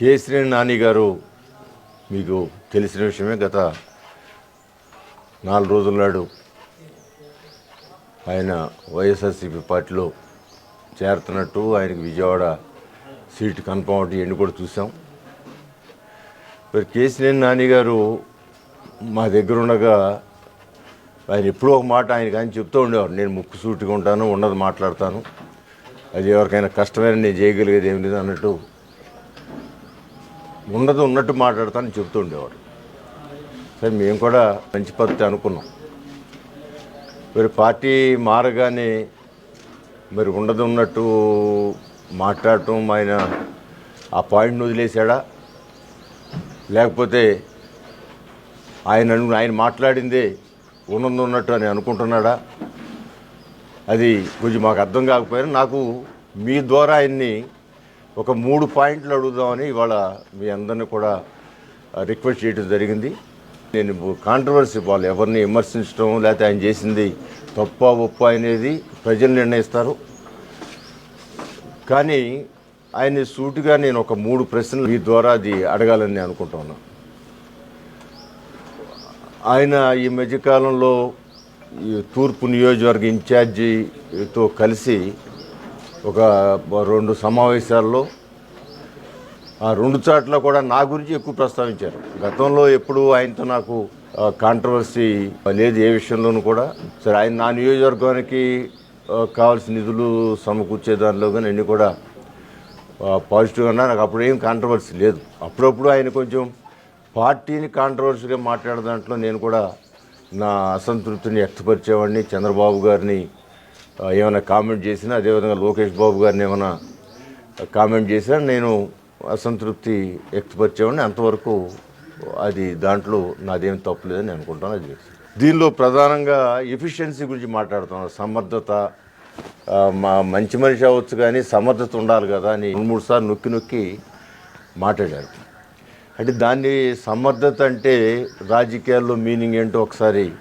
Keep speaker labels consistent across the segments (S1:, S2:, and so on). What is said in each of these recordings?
S1: కేసరి నాని గారు మీకు తెలిసిన విషయమే గత నాలుగు రోజుల నాడు ఆయన వైఎస్ఆర్సీపీ పార్టీలో చేరుతున్నట్టు ఆయనకి విజయవాడ సీట్ కన్ఫర్మ్ అవుట్ ఎన్ని కూడా చూసాం. మరి కేసినేని నాని గారు మా దగ్గర ఉండగా ఆయన ఎప్పుడో ఒక మాట ఆయనకి ఆయన చెప్తూ ఉండేవారు నేను ముక్కు సూటిగా ఉంటాను ఉన్నది మాట్లాడతాను అది ఎవరికైనా కష్టమైన నేను చేయగలిగేది ఏం లేదు అన్నట్టు ఉన్నది ఉన్నట్టు మాట్లాడతానని చెబుతూ ఉండేవారు సరే మేము కూడా మంచి పద్ధతి అనుకున్నాం. మరి పార్టీ మారగానే మరి ఉండదు ఉన్నట్టు మాట్లాడటం ఆయన ఆ పాయింట్ని వదిలేశాడా? లేకపోతే ఆయన ఆయన మాట్లాడిందే ఉన్నది ఉన్నట్టు అని అనుకుంటున్నాడా? అది కొంచెం మాకు అర్థం కాకపోయినా నాకు మీ ద్వారా ఆయన్ని ఒక మూడు పాయింట్లు అడుగుదామని ఇవాళ మీ అందరిని కూడా రిక్వెస్ట్ చేయడం జరిగింది. నేను కాంట్రవర్సీ వాళ్ళు ఎవరిని విమర్శించడం లేకపోతే ఆయన చేసింది తప్ప ఒప్ప అనేది ప్రజలు నిర్ణయిస్తారు. కానీ ఆయన సూటిగా నేను ఒక మూడు ప్రశ్నలు మీ ద్వారా అది అడగాలని నేను అనుకుంటున్నాను ఆయన ఈ మధ్యకాలంలో ఈ తూర్పు నియోజకవర్గ ఇన్ఛార్జితో కలిసి ఒక రెండు సమావేశాల్లో ఆ రెండు చాట్ల కూడా నా గురించి ఎక్కువ ప్రస్తావించారు. గతంలో ఎప్పుడు ఆయనతో నాకు కాంట్రవర్సీ లేదు ఏ విషయంలోనూ కూడా. సరే ఆయన నా నియోజకవర్గానికి కావాల్సిన నిధులు సమకూర్చే దానిలో కానీ అన్నీ కూడా పాజిటివ్గా ఉన్నా నాకు అప్పుడు ఏం కాంట్రవర్సీ లేదు. అప్పుడప్పుడు ఆయన కొంచెం పార్టీని కాంట్రవర్సీగా మాట్లాడే దాంట్లో నేను కూడా నా అసంతృప్తిని వ్యక్తపరిచేవాడిని. చంద్రబాబు గారిని ఏమైనా కామెంట్ చేసినా అదేవిధంగా లోకేష్ బాబు గారిని ఏమైనా కామెంట్ చేసినా నేను అసంతృప్తి వ్యక్తపరిచేవాడిని. అంతవరకు అది దాంట్లో నాదేం తప్పులేదని అనుకుంటాను. అది దీనిలో ప్రధానంగా ఎఫిషియన్సీ గురించి మాట్లాడుతున్నాను. సమర్థత మా మంచి మనిషి అవ్వచ్చు కానీ సమర్థత ఉండాలి కదా అని రెండు మూడు సార్లు నొక్కి నొక్కి మాట్లాడారు. అంటే దాన్ని సమర్థత అంటే రాజకీయాల్లో మీనింగ్ ఏంటో ఒకసారి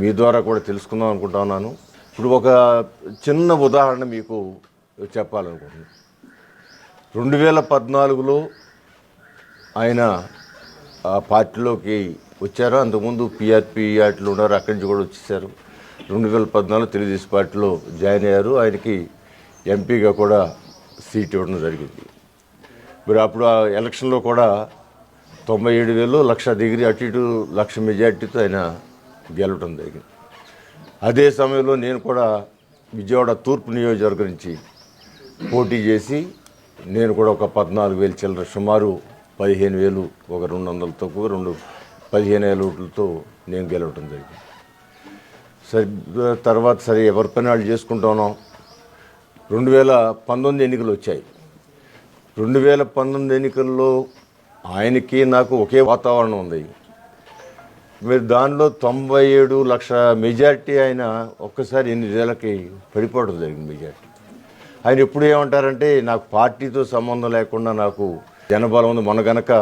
S1: మీ ద్వారా కూడా తెలుసుకుందాం అనుకుంటా ఉన్నాను. ఇప్పుడు ఒక చిన్న ఉదాహరణ మీకు చెప్పాలనుకుంటున్నాను రెండు వేల పద్నాలుగులో ఆయన ఆ పార్టీలోకి వచ్చారు. అంతకుముందు పిఆర్పి వాటిలో ఉన్నారు. అక్కడి నుంచి కూడా వచ్చేసారు. రెండు వేల పద్నాలుగు తెలుగుదేశం పార్టీలో జాయిన్ అయ్యారు. ఆయనకి ఎంపీగా కూడా సీట్ ఇవ్వడం జరిగింది. మరి అప్పుడు ఆ ఎలక్షన్లో కూడా తొంభై ఏడు వేలు లక్ష డిగ్రీ అటు ఇటు లక్ష మెజార్టీతో ఆయన గెలవడం జరిగింది. అదే సమయంలో నేను కూడా విజయవాడ తూర్పు నియోజకవర్గం నుంచి పోటీ చేసి నేను కూడా ఒక పద్నాలుగు వేలు చిల్లర సుమారు పదిహేను వేలు ఒక రెండు వందల తక్కువ రెండు పదిహేను వేల ఓట్లతో నేను గెలవటం జరిగింది. సరే తర్వాత సరే ఎవరి పని వాళ్ళు చేసుకుంటానో రెండు వేల పంతొమ్మిది ఎన్నికలు వచ్చాయి. రెండు వేల పంతొమ్మిది ఎన్నికల్లో ఆయనకి నాకు ఒకే వాతావరణం ఉంది. మీరు దానిలో తొంభై ఏడు లక్ష మెజార్టీ ఆయన ఒక్కసారి ఎన్ని రోజులకి పడిపోవడం జరిగింది మెజార్టీ. ఆయన ఎప్పుడు ఏమంటారంటే నాకు పార్టీతో సంబంధం లేకుండా నాకు జనబలం ఉంది. మన గనక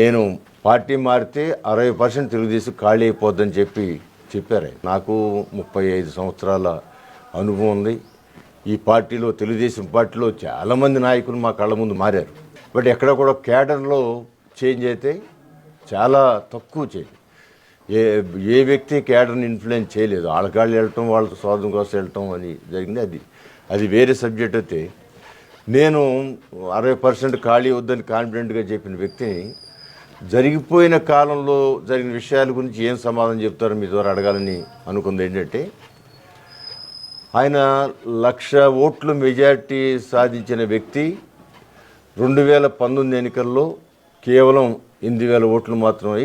S1: నేను పార్టీ మారితే అరవై పర్సెంట్ తెలుగుదేశం ఖాళీ అయిపోద్దని చెప్పి చెప్పారు నాకు ముప్పై ఐదు సంవత్సరాల అనుభవం ఉంది. ఈ పార్టీలో తెలుగుదేశం పార్టీలో చాలామంది నాయకులు మా కళ్ళ ముందు మారారు. బట్ ఎక్కడ కూడా కేడర్లో చేంజ్ అయితే చాలా తక్కువ చేంజ్. ఏ ఏ వ్యక్తి కేడర్ని ఇన్ఫ్లుయెన్స్ చేయలేదు. వాళ్ళకాళ్ళు వెళ్ళటం వాళ్ళ స్వార్థం కోసం వెళ్ళటం అని జరిగింది. అది అది వేరే సబ్జెక్ట్ అయితే నేను అరవై పర్సెంట్ ఖాళీ వద్దని కాన్ఫిడెంట్గా చెప్పిన వ్యక్తిని జరిగిపోయిన కాలంలో జరిగిన విషయాల గురించి ఏం సమాధానం చెప్తారో మీ ద్వారా అడగాలని అనుకుంది ఏంటంటే ఆయన లక్ష ఓట్లు మెజార్టీ సాధించిన వ్యక్తి రెండు వేల పంతొమ్మిది ఎన్నికల్లో కేవలం ఎనిమిది వేల ఓట్లు మాత్రమే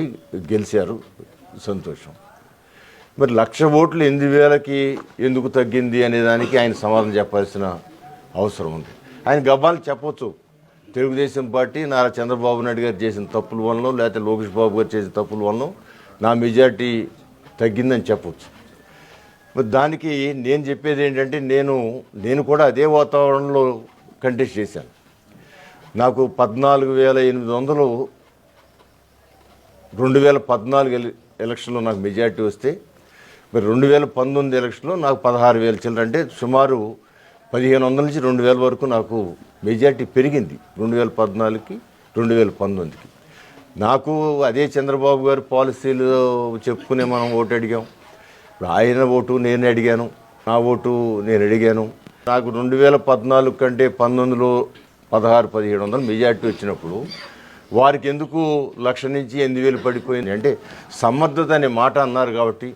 S1: గెలిచారు. సంతోషం. మరి లక్ష ఓట్లు ఎనిమిది వేలకి ఎందుకు తగ్గింది అనే దానికి ఆయన సమాధానం చెప్పాల్సిన అవసరం ఉంది. ఆయన గబ్బాలు చెప్పొచ్చు. తెలుగుదేశం పార్టీ నారా చంద్రబాబు నాయుడు గారు చేసిన తప్పుల వలన లేకపోతే లోకేష్ బాబు గారు చేసిన తప్పుల వలన నా మెజార్టీ తగ్గిందని చెప్పొచ్చు. మరి దానికి నేను చెప్పేది ఏంటంటే నేను నేను కూడా అదే వాతావరణంలో కంటెస్ట్ చేశాను. నాకు పద్నాలుగు వేల ఎనిమిది వందలు రెండు వేల పద్నాలుగు ఎలక్షన్లో నాకు మెజార్టీ వస్తే మరి రెండు వేల పంతొమ్మిది ఎలక్షన్లో నాకు పదహారు వేల చిల్లర అంటే సుమారు పదిహేను వందల నుంచి రెండు వేల వరకు నాకు మెజార్టీ పెరిగింది. రెండు వేల పద్నాలుగుకి రెండు వేల పంతొమ్మిదికి. నాకు అదే చంద్రబాబు గారి పాలసీలు చెప్పుకునే మనం ఓటు అడిగాం. ఇప్పుడు ఆయన ఓటు నేను అడిగాను నా ఓటు నేను అడిగాను. నాకు రెండు వేల పద్నాలుగు కంటే పంతొమ్మిదిలో పదహారు పదిహేడు వందలు మెజార్టీ వచ్చినప్పుడు వారికి ఎందుకు లక్ష నుంచి ఎనిమిది వేలు పడిపోయింది? అంటే సమర్థత అనే మాట అన్నారు కాబట్టి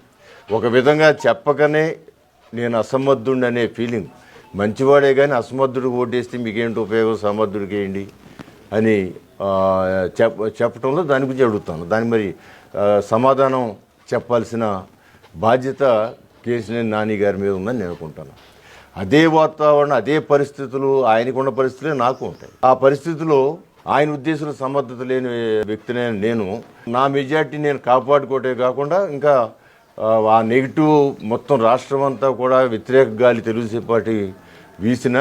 S1: ఒక విధంగా చెప్పకనే నేను అసమర్థుడిని అనే ఫీలింగ్. మంచివాడే కానీ అసమర్థుడికి ఓటేస్తే మీకేంటి ఉపయోగం? సమర్థుడికి వేయండి అని చెప్ప చెప్ చెప్పడంలో దాని గురించి అడుగుతాను. దాని మరి సమాధానం చెప్పాల్సిన బాధ్యత కేసీఆర్ నాని గారి మీద ఉందని నేను అనుకుంటాను. అదే వాతావరణం అదే పరిస్థితులు ఆయనకున్న పరిస్థితులే నాకు ఉంటాయి. ఆ పరిస్థితిలో ఆయన ఉద్దేశంలో సమర్థత లేని వ్యక్తినే నేను. నా మెజార్టీ నేను కాపాడుకోవటే కాకుండా ఇంకా ఆ, నెగిటివ్ మొత్తం రాష్ట్రం అంతా కూడా వ్యతిరేక గాలి తెలుగుదేశం పార్టీ వీసిన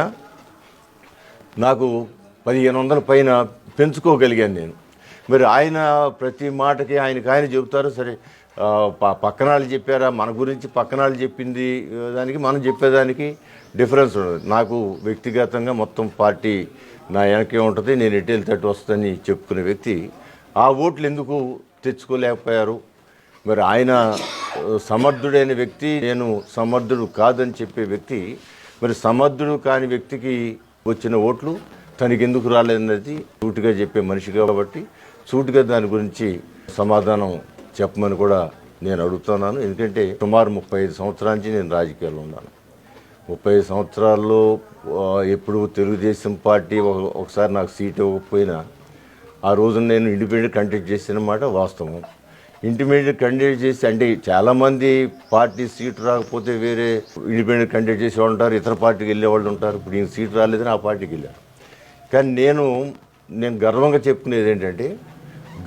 S1: నాకు పదిహేను వందల పైన పెంచుకోగలిగాను నేను. మరి ఆయన ప్రతి మాటకి ఆయనకి ఆయన చెబుతారు సరే పక్కనాళ్ళు ప- పక్కన వాళ్ళు చెప్పారా మన గురించి పక్కనాళ్ళు చెప్పింది దానికి మనం చెప్పేదానికి డిఫరెన్స్ ఉండదు. నాకు వ్యక్తిగతంగా మొత్తం పార్టీ నా వెనకే ఉంటుంది నేను ఎటు వెళ్తే వస్తుందని చెప్పుకునే వ్యక్తి ఆ ఓట్లు ఎందుకు తెచ్చుకోలేకపోయారు? మరి ఆయన సమర్థుడైన వ్యక్తి నేను సమర్థుడు కాదని చెప్పే వ్యక్తి మరి సమర్థుడు కాని వ్యక్తికి వచ్చిన ఓట్లు తనకి ఎందుకు రాలేదన్నది సూటిగా చెప్పే మనిషి కాబట్టి సూటిగా దాని గురించి సమాధానం చెప్పమని కూడా నేను అడుగుతున్నాను. ఎందుకంటే సుమారు ముప్పై ఐదు సంవత్సరాల నుంచి నేను రాజకీయాల్లో ఉన్నాను. ముప్పై సంవత్సరాల్లో ఎప్పుడు తెలుగుదేశం పార్టీ ఒకసారి నాకు సీట్ ఇవ్వకపోయినా ఆ రోజున నేను ఇండిపెండెంట్ కంటెక్ట్ చేసిన మాట వాస్తవం. ఇండిపెండెంట్ కంటెక్ట్ చేసి అంటే చాలామంది పార్టీ సీట్ రాకపోతే వేరే ఇండిపెండెంట్ కంటెక్ట్ చేసే వాళ్ళు ఉంటారు ఇతర పార్టీకి వెళ్ళే వాళ్ళు ఉంటారు. ఇప్పుడు నేను సీట్ రాలేదని ఆ పార్టీకి వెళ్ళారు. కానీ నేను నేను గర్వంగా చెప్పుకునేది ఏంటంటే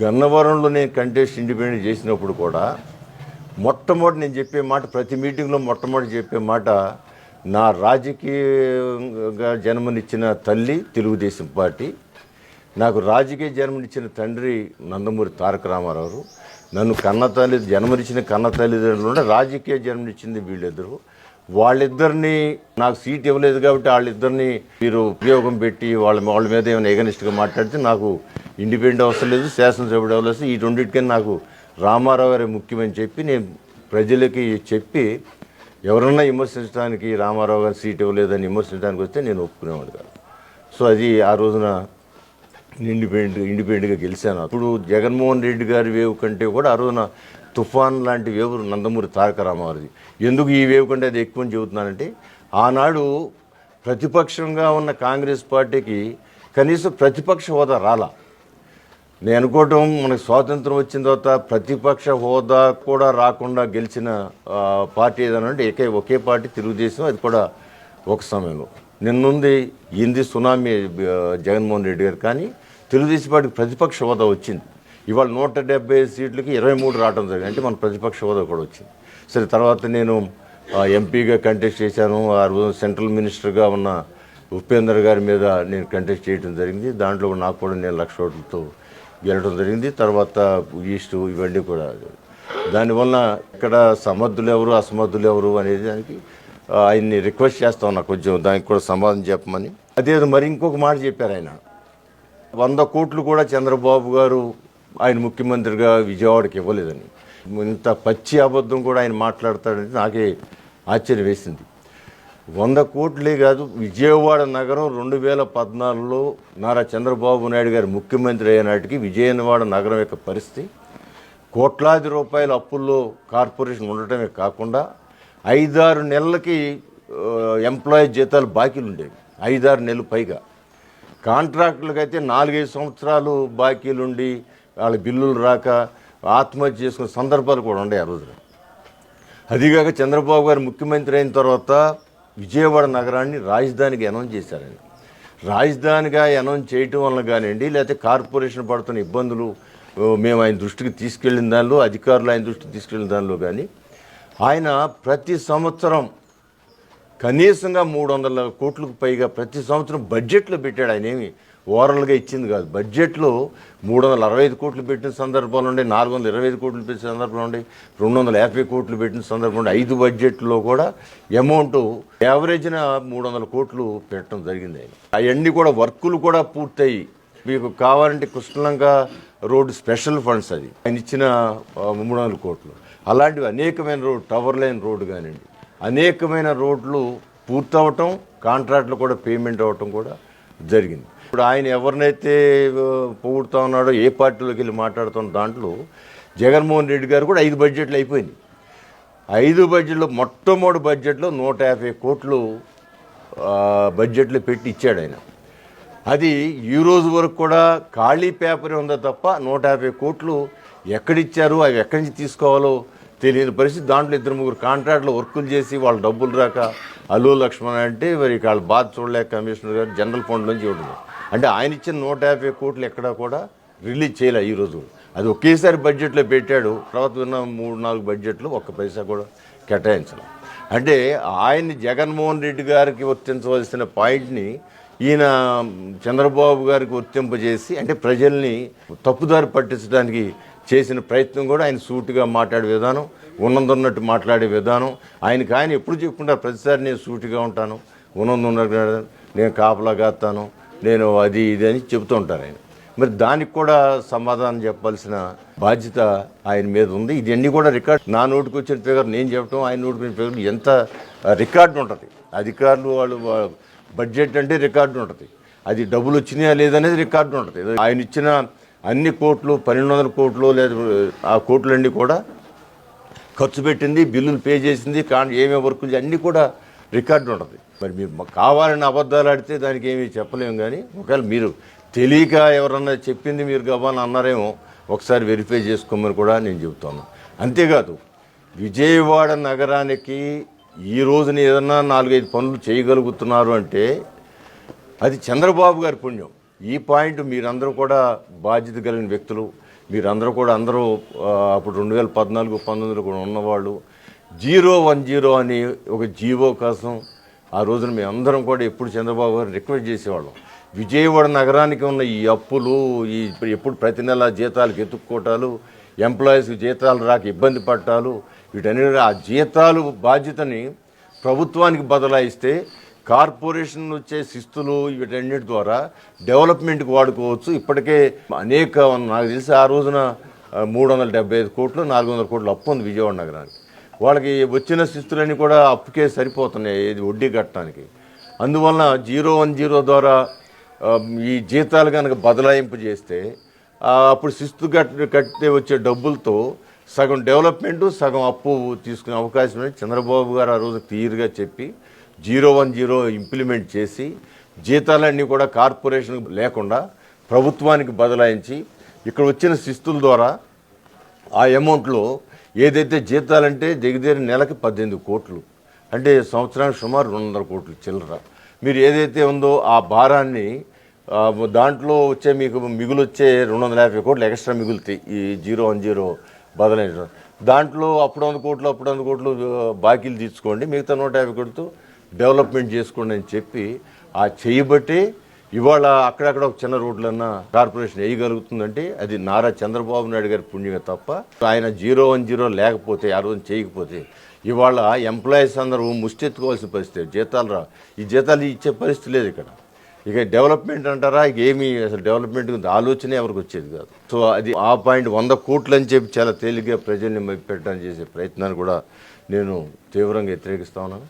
S1: గన్నవరంలో నేను కంటెస్ట్ ఇండిపెండెంట్ చేసినప్పుడు కూడా మొట్టమొదటి నేను చెప్పే మాట ప్రతి మీటింగ్లో మొట్టమొదటి చెప్పే మాట నా రాజకీయంగా జన్మనిచ్చిన తల్లి తెలుగుదేశం పార్టీ నాకు రాజకీయ జన్మనిచ్చిన తండ్రి నందమూరి తారక రామారావు నన్ను కన్న తల్లి జన్మనిచ్చిన కన్న తల్లిదండ్రులు రాజకీయ జన్మనిచ్చింది వీళ్ళిద్దరు. వాళ్ళిద్దరిని నాకు సీట్ ఇవ్వలేదు కాబట్టి వాళ్ళిద్దరిని మీరు ఉపయోగం పెట్టి వాళ్ళ వాళ్ళ మీద ఏమైనా ఎగనిస్ట్గా మాట్లాడితే నాకు ఇండిపెండెంట్ అవసరం లేదు శాసనసభ్యుడు అవసరం ఈ రెండింటికని నాకు రామారావు గారే ముఖ్యమని చెప్పి నేను ప్రజలకి చెప్పి ఎవరన్నా విమర్శించడానికి రామారావు గారు సీట్ ఇవ్వలేదని విమర్శించడానికి వస్తే నేను ఒప్పుకునేవాడు కాదు. సో అది ఆ రోజున ఇండిపెండెంట్ ఇండిపెండెంట్గా గెలిచాను. అప్పుడు జగన్మోహన్ రెడ్డి గారి వేవ్ కంటే కూడా ఆ రోజున తుఫాన్ లాంటి వేవ్ నందమూరి తారక రామారావుది. ఎందుకు ఈ వేవ్ కంటే అది ఎక్కువ చెబుతున్నానంటే ఆనాడు ప్రతిపక్షంగా ఉన్న కాంగ్రెస్ పార్టీకి కనీసం ప్రతిపక్ష హోదా రాలా. నేను అనుకోవటం మనకు స్వాతంత్రం వచ్చిన తర్వాత ప్రతిపక్ష హోదా కూడా రాకుండా గెలిచిన పార్టీ ఏదైనా అంటే ఏకే ఒకే పార్టీ తెలుగుదేశం అది కూడా ఒక సమయంలో. నిన్నుంది ఇంది సునామీ జగన్మోహన్ రెడ్డి గారు. కానీ తెలుగుదేశం పార్టీకి ప్రతిపక్ష హోదా వచ్చింది. ఇవాళ నూట డెబ్బై సీట్లకి ఇరవై మూడు రావడం జరిగింది. అంటే మన ప్రతిపక్ష హోదా కూడా వచ్చింది. సరే తర్వాత నేను ఎంపీగా కంటెస్ట్ చేశాను. ఆ రోజు సెంట్రల్ మినిస్టర్గా ఉన్న ఉపేందర్ గారి మీద నేను కంటెస్ట్ చేయడం జరిగింది. దాంట్లో నాకు కూడా నేను లక్ష ఓట్లతో గెలడం జరిగింది. తర్వాత ఈస్ట్ ఇవన్నీ కూడా దానివల్ల ఇక్కడ సమర్థులు ఎవరు అసమర్థులు ఎవరు అనేది దానికి ఆయన్ని రిక్వెస్ట్ చేస్తా ఉన్నా కొంచెం దానికి కూడా సమాధానం చెప్పమని. అదే మరి ఇంకొక మాట చెప్పారు ఆయన. వంద కోట్లు కూడా చంద్రబాబు గారు ఆయన ముఖ్యమంత్రిగా విజయవాడకి ఇవ్వలేదని. ఇంత పచ్చి అబద్ధం కూడా ఆయన మాట్లాడతాడని నాకే ఆశ్చర్యం వేసింది. వంద కోట్లే కాదు విజయవాడ నగరం రెండు వేల పద్నాలుగులో నారా చంద్రబాబు నాయుడు గారు ముఖ్యమంత్రి అయినాటికి విజయవాడ నగరం యొక్క పరిస్థితి. కోట్లాది రూపాయల అప్పుల్లో కార్పొరేషన్ ఉండటమే కాకుండా ఐదారు నెలలకి ఎంప్లాయీ జీతాలు బాకీలు ఉండేవి. ఐదారు నెలలు పైగా. కాంట్రాక్టులకు అయితే నాలుగైదు సంవత్సరాలు బాకీలుండి వాళ్ళ బిల్లులు రాక ఆత్మహత్య చేసుకునే సందర్భాలు కూడా ఉండే ఆ రోజున అదిగాక చంద్రబాబు గారు ముఖ్యమంత్రి అయిన తర్వాత విజయవాడ నగరాన్ని రాజధానికి అనౌన్స్ చేశారండి. రాజధానిగా అనౌన్స్ చేయటం వలన కానివ్వండి లేకపోతే కార్పొరేషన్ పడుతున్న ఇబ్బందులు మేము ఆయన దృష్టికి తీసుకెళ్ళిన దానిలో అధికారులు ఆయన దృష్టికి తీసుకెళ్ళిన దానిలో కానీ ఆయన ప్రతి సంవత్సరం కనీసంగా మూడు వందల కోట్లకు పైగా ప్రతి సంవత్సరం బడ్జెట్లో పెట్టాడు ఆయన ఏమి? ఓవరాల్గా ఇచ్చింది కాదు. బడ్జెట్లో మూడు వందల అరవై ఐదు కోట్లు పెట్టిన సందర్భాలు ఉండే నాలుగు వందల ఇరవై ఐదు కోట్లు పెట్టిన సందర్భాలు ఉండే రెండు వందల యాభై కోట్లు పెట్టిన సందర్భం ఉండే ఐదు బడ్జెట్లో కూడా అమౌంట్ యావరేజ్న మూడు వందల కోట్లు పెట్టడం జరిగింది. అవన్నీ కూడా వర్కులు కూడా పూర్తయి మీకు కావాలంటే కృష్ణలంక రోడ్డు స్పెషల్ ఫండ్స్ అది. ఆయన ఇచ్చిన మూడు వందల కోట్లు. అలాంటివి అనేకమైన రోడ్ టవర్ లైన్ రోడ్డు కానివ్వండి. అనేకమైన రోడ్లు పూర్తవటం కాంట్రాక్ట్లు కూడా పేమెంట్ అవ్వటం కూడా జరిగింది. ఇప్పుడు ఆయన ఎవరినైతే ఆ, పొగుడుతా ఉన్నాడో ఏ పార్టీలోకి వెళ్ళి మాట్లాడుతున్న దాంట్లో జగన్మోహన్ రెడ్డి గారు కూడా ఐదు బడ్జెట్లు అయిపోయింది. ఐదు బడ్జెట్లో మొట్టమొదటి బడ్జెట్లో నూట యాభై కోట్లు బడ్జెట్లు పెట్టి ఇచ్చాడు ఆయన. అది ఈ రోజు వరకు కూడా ఖాళీ పేపరే ఉందో తప్ప నూట యాభై కోట్లు ఎక్కడిచ్చారు అవి ఎక్కడి నుంచి తీసుకోవాలో తెలియని పరిస్థితి. దాంట్లో ఇద్దరు ముగ్గురు కాంట్రాక్ట్లో వర్కులు చేసి వాళ్ళ డబ్బులు రాక అల్లు లక్ష్మణ్ అంటే మరి వాళ్ళ బాధ చూడలేక కమిషనర్ గారు జనరల్ ఫండ్ నుంచి ఉంటుంది అంటే ఆయన ఇచ్చిన నూట యాభై కోట్లు ఎక్కడా కూడా రిలీజ్ చేయలే ఈ రోజు. అది ఒకేసారి బడ్జెట్లో పెట్టాడు తర్వాత ఉన్న మూడు నాలుగు బడ్జెట్లు ఒక్క పైసా కూడా కేటాయించడం అంటే ఆయన్ని జగన్మోహన్ రెడ్డి గారికి వర్తించవలసిన పాయింట్ని ఈయన చంద్రబాబు గారికి వర్తింపజేసి అంటే ప్రజల్ని తప్పుదారి పట్టించడానికి చేసిన ప్రయత్నం కూడా ఆయన సూటిగా మాట్లాడే విధానం ఉన్నందున్నట్టు మాట్లాడే విధానం. ఆయనకి ఆయన ఎప్పుడు చెప్పుకుంటారు ప్రతిసారి నేను సూటిగా ఉంటాను ఉన్నదున్నట్టు నేను కాపలా కాస్తాను నేను అది ఇది అని చెబుతూ ఉంటాను ఆయన. మరి దానికి కూడా సమాధానం చెప్పాల్సిన బాధ్యత ఆయన మీద ఉంది. ఇదన్నీ కూడా రికార్డ్ నా నోటికి వచ్చిన ఫిగర్ నేను చెప్పడం ఆయన నోటికి వచ్చిన ఫిగర్ ఎంత రికార్డు ఉంటుంది. అధికారులు వాళ్ళు బడ్జెట్ అంటే రికార్డు ఉంటుంది. అది డబ్బులు వచ్చినాయా లేదనేది రికార్డు ఉంటుంది. ఆయన ఇచ్చిన అన్ని కోట్లు పన్నెండు వందల కోట్లు లేదా ఆ కోట్లన్నీ కూడా ఖర్చు పెట్టింది బిల్లులు పే చేసింది కానీ ఏమేమి వర్కులు అన్నీ కూడా రికార్డు ఉంటుంది మరి మీరు మాకు కావాలని అబద్ధాలు ఆడితే దానికి ఏమీ చెప్పలేము కానీ ఒకవేళ మీరు తెలియక ఎవరన్నా చెప్పింది మీరు కావాలని అన్నారేమో ఒకసారి వెరిఫై చేసుకోమని కూడా నేను చెబుతాను. అంతేకాదు విజయవాడ నగరానికి ఈ రోజున ఏదన్నా నాలుగైదు పనులు చేయగలుగుతున్నారు అంటే అది చంద్రబాబు గారి పుణ్యం. ఈ పాయింట్ మీరందరూ కూడా బాధ్యత కలిగిన వ్యక్తులు. మీరందరూ కూడా అందరూ అప్పుడు రెండు వేల పద్నాలుగు పంతొమ్మిదిలో కూడా ఉన్నవాళ్ళు. జీరో వన్ జీరో అని ఒక జీవో కోసం ఆ రోజున మేము అందరం కూడా ఎప్పుడు చంద్రబాబు గారు రిక్వెస్ట్ చేసేవాళ్ళం. విజయవాడ నగరానికి ఉన్న ఈ అప్పులు ఈ ఎప్పుడు ప్రతి నెల జీతాలకు ఎత్తుక్కోటాలు ఎంప్లాయీస్కి జీతాలు రాక ఇబ్బంది పట్టాలు వీటన్నిటి ఆ జీతాలు బాధ్యతని ప్రభుత్వానికి బదలాయిస్తే కార్పొరేషన్ వచ్చే శిస్తులు వీటన్నిటి ద్వారా డెవలప్మెంట్కి వాడుకోవచ్చు. ఇప్పటికే అనేక నాకు తెలిసి ఆ రోజున మూడు వందల డెబ్బై ఐదు కోట్లు నాలుగు వందల కోట్లు అప్పు ఉంది విజయవాడ నగరానికి. వాళ్ళకి వచ్చిన శిస్తులన్నీ కూడా అప్పుకే సరిపోతున్నాయి ఇది వడ్డీ కట్టడానికి. అందువలన జీరో వన్ జీరో ద్వారా ఈ జీతాలు కనుక బదలాయింపు చేస్తే అప్పుడు శిస్తు కట్ కట్టే వచ్చే డబ్బులతో సగం డెవలప్మెంట్ సగం అప్పు తీసుకునే అవకాశం ఉంది. చంద్రబాబు గారు ఆ రోజు క్లియర్గా చెప్పి జీరో వన్ జీరో ఇంప్లిమెంట్ చేసి జీతాలన్నీ కూడా కార్పొరేషన్ లేకుండా ప్రభుత్వానికి బదలాయించి ఇక్కడ వచ్చిన శిస్తుల ద్వారా ఆ అమౌంట్లో ఏదైతే జీతాలంటే దగ్గర నెలకి పద్దెనిమిది కోట్లు. అంటే సంవత్సరానికి సుమారు రెండు వందల కోట్లు చిల్లర. మీరు ఏదైతే ఉందో ఆ భారాన్ని దాంట్లో వచ్చే మీకు మిగులు వచ్చే రెండు వందల యాభై కోట్లు ఎక్స్ట్రా మిగులుతాయి. ఈ జీరో వన్ జీరో బదలైన దాంట్లో అప్పుడు వంద కోట్లు అప్పుడు వంద కోట్లు బాకీలు తీసుకోండి. మిగతా నూట యాభై కోట్లతో డెవలప్మెంట్ చేసుకోండి అని చెప్పి ఆ చేయబట్టే ఇవాళ అక్కడక్కడ ఒక చిన్న రోడ్లన్నా కార్పొరేషన్ వేయగలుగుతుందంటే అది నారా చంద్రబాబు నాయుడు గారి పుణ్యమే తప్ప ఆయన జీరో వన్ జీరో లేకపోతే ఆ రోజు చేయకపోతే ఇవాళ ఎంప్లాయీస్ అందరూ ముష్టెత్తుకోవాల్సిన పరిస్థితి జీతాలు రా ఈ జీతాలు ఇచ్చే పరిస్థితి లేదు ఇక్కడ. ఇక డెవలప్మెంట్ అంటారా? ఇక ఏమీ అసలు డెవలప్మెంట్ గురించి ఆలోచనే ఎవరికి వచ్చేది కాదు. సో అది ఆ పాయింట్ వంద కోట్లు అని చెప్పి చాలా తేలిగ్గా ప్రజల్ని పెట్టడానికి చేసే ప్రయత్నాన్ని కూడా నేను తీవ్రంగా వ్యతిరేకిస్తా ఉన్నాను.